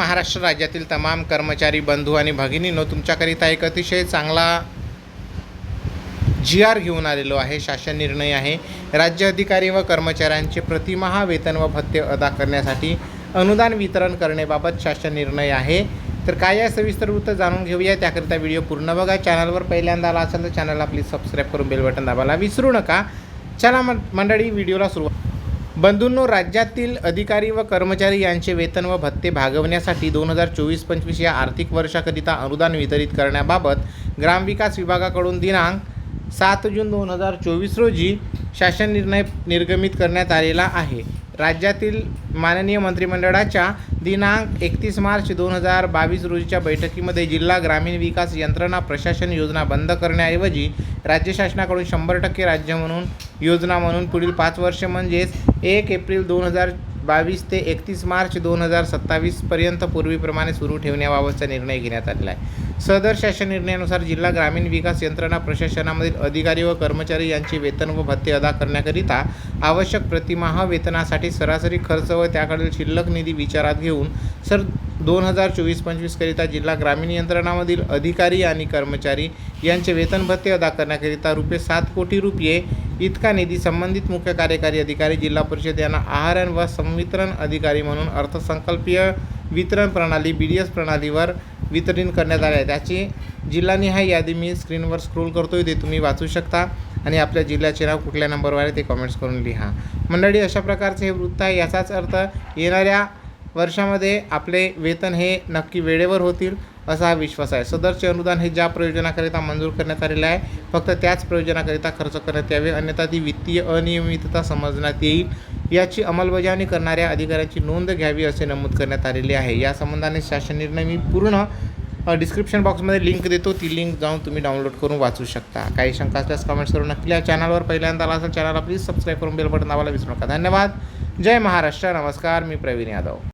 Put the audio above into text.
महाराष्ट्र राज्यातील तमाम कर्मचारी बंधू आणि भगिनींनो तुमच्याकरिता एक अतिशय चांगला जी आर घेऊन आलेलो आहे. शासन निर्णय आहे. राज्य अधिकारी व कर्मचाऱ्यांचे प्रतिमाहा वेतन व भत्ते अदा करण्यासाठी अनुदान वितरण करण्याबाबत शासन निर्णय आहे. तर काय या सविस्तर वृत्त जाणून घेऊया. त्याकरिता व्हिडिओ पूर्ण बघा. चॅनलवर पहिल्यांदा आला असेल तर चॅनलला प्लीज सबस्क्राईब करून बेल बटन दाबायला विसरू नका. चला मंडळी व्हिडिओला सुरुवात बंधूंनो राज्यातील अधिकारी व कर्मचारी यांचे वेतन व भत्ते भागवण्यासाठी दोन हजार चोवीस पंचवीस या आर्थिक वर्षाकरिता अनुदान वितरित करण्याबाबत ग्रामविकास विभागाकडून दिनांक सात जून दोन हजार चोवीस रोजी शासन निर्णय निर्गमित करण्यात आलेला आहे. राज्यातील माननीय मंत्रिमंडळाच्या दिनांक एकतीस मार्च दोन हजार बावीस रोजीच्या बैठकीमध्ये जिल्हा ग्रामीण विकास यंत्रणा प्रशासन योजना बंद करण्याऐवजी राज्य शासनाकडून शंभर टक्के राज्य म्हणून योजना म्हणून पुढील पाच वर्ष म्हणजेच एक एप्रिल दोन हजार बावीस ते एकतीस मार्च दोन हजार सत्तावीसपर्यंत पूर्वीप्रमाणे सुरू ठेवण्याबाबतचा निर्णय घेण्यात आलेला आहे. सदर शासन निर्णयानुसार जिल्हा ग्रामीण विकास यंत्रणा प्रशासनामधील अधिकारी व कर्मचारी यांचे वेतन व भत्ते अदा करण्याकरिता आवश्यक प्रतिमाह वेतनासाठी सरासरी खर्च व त्याकडील शिल्लक निधी विचारात घेऊन सर दोन हजार चोवीस पंचवीसकरिता जिल्हा ग्रामीण यंत्रणामधील अधिकारी आणि कर्मचारी यांचे वेतन भत्ते अदा करण्याकरिता रुपये सात कोटी रुपये इतका निधी संबंधित मुख्य कार्यकारी अधिकारी जिल्हा परिषद यांना आहारण व संवितरण अधिकारी म्हणून अर्थसंकल्पीय वितरण प्रणाली बी डी एस प्रणालीवर वितरण करण्यात आले आहे त्याची जिल्हानिहाय यादी मी स्क्रीनवर स्क्रोल करतोय ते तुम्ही वाचू शकता. आणि आपल्या जिल्ह्याचे नाव कुठल्या नंबरवर आहे ते कमेंट्स करून लिहा. मंडळी अशा प्रकारचे हे वृत्त आहे याचाच अर्थ येणाऱ्या वर्षामध्ये आपले वेतन हे नक्की वेळेवर होतील. असा हा विश्वास आहे. सदरचे अनुदान हे ज्या प्रयोजनाकरिता मंजूर करण्यात आलेले आहे फक्त त्याच प्रयोजनाकरिता खर्च करण्यात यावे. अन्यथा ती वित्तीय अनियमितता समजण्यात येईल. याची अंमलबजावणी करणाऱ्या अधिकाऱ्यांची नोंद घ्यावी असे नमूद करण्यात आलेले आहे. या संबंधाने शासन निर्णय मी पूर्ण डिस्क्रिप्शन बॉक्समध्ये लिंक देतो. ती लिंक जाऊन तुम्ही डाउनलोड करून वाचू शकता. काही शंका असल्यास कमेंट्स करून नक्की या चॅनलवर पहिल्यांदा आला असेल चॅनलला प्लीज सबस्क्राईब करून बेल बटन दाबायला विसरू नका. धन्यवाद. जय महाराष्ट्र. नमस्कार. मी प्रवीण यादव.